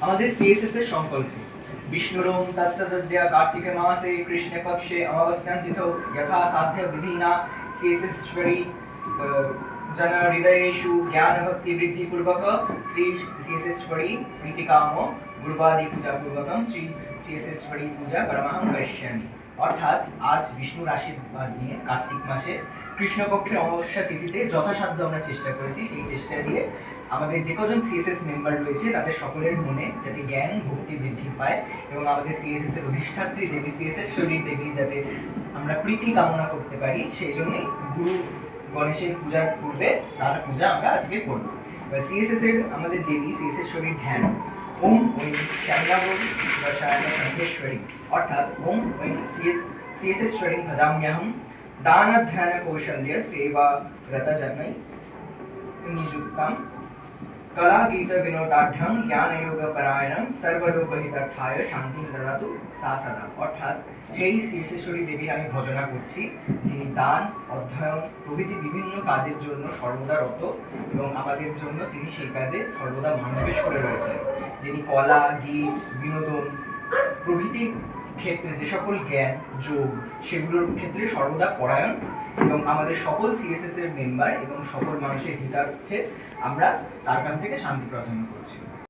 আমাদের সিএসএস এর সংকল্প विष्णुरों तत्सदद्य कार्तिके मासे कृष्णपक्षे अमावस्यां तिथौ यथा साध्य विधिना शेषेश्वरी अ, जन हृदयेषु ज्ञानभक्तिवृद्धिपूर्वक श्री शेषेश्वरी प्रीतिकामो गुरुवादी पूजा पूर्वकम শ্রী শেষেশ্বরী পূজা করমাহং করিষ্যামি অর্থাৎ আজ বিষ্ণুর আশীর্বাদ নিয়ে কার্তিক মাসে কৃষ্ণপক্ষের অমাবস্যা তিথিতে যথাসাধ্য আমরা চেষ্টা করেছি। সেই চেষ্টা দিয়ে আমাদের যে কজন সিএসএস মেম্বার রয়েছে, তাদের সকলের মনে যাতে জ্ঞান ভক্তি বৃদ্ধি পায় এবং আমাদের সিএসএস এর অধিষ্ঠাত্রী দেবী সিএসএস শরীর দেবী যাতে আমরা প্রীতি কামনা করতে পারি, সেই জন্যই গুরু গণেশের পূজার পূর্বে তার পূজা আমরা আজকে করব। সিএসএস এর আমাদের দেবী সিএসএস শরীর ধ্যান। ओम वै शैल्यावरी दशायन शंकेश्वरी। अर्थात ओम वै शेषेश्वरी भजाम्यहम दान ध्यान कौशल्य सेवा रतजन निजुक्तम কলা গীত বিনোদাঢ্যম জ্ঞান যোগ পরায়ণম সর্বলোকহিতার্থায় শান্তি দদাতু সা সদা অর্থাৎ সেই শ্রীশেশ্বরী দেবীর আমি ভজনা করছি, যিনি দান, অধ্যয়ন প্রভৃতি বিভিন্ন কাজের জন্য সর্বদা রত এবং আমাদের জন্য তিনি সেই কাজে সর্বদা মনোনিবেশ করে রয়েছেন। যিনি কলা, গীত, বিনোদন প্রভৃতি ক্ষেত্রে যে সকল জ্ঞান, যোগ সেগুলোর ক্ষেত্রে সর্বদা পরায়ণ এবং আমাদের সকল সিএসএস এর মেম্বার এবং সকল মানুষের হিতার্থে আমরা তার কাছ থেকে শান্তি প্রার্থনা করছি।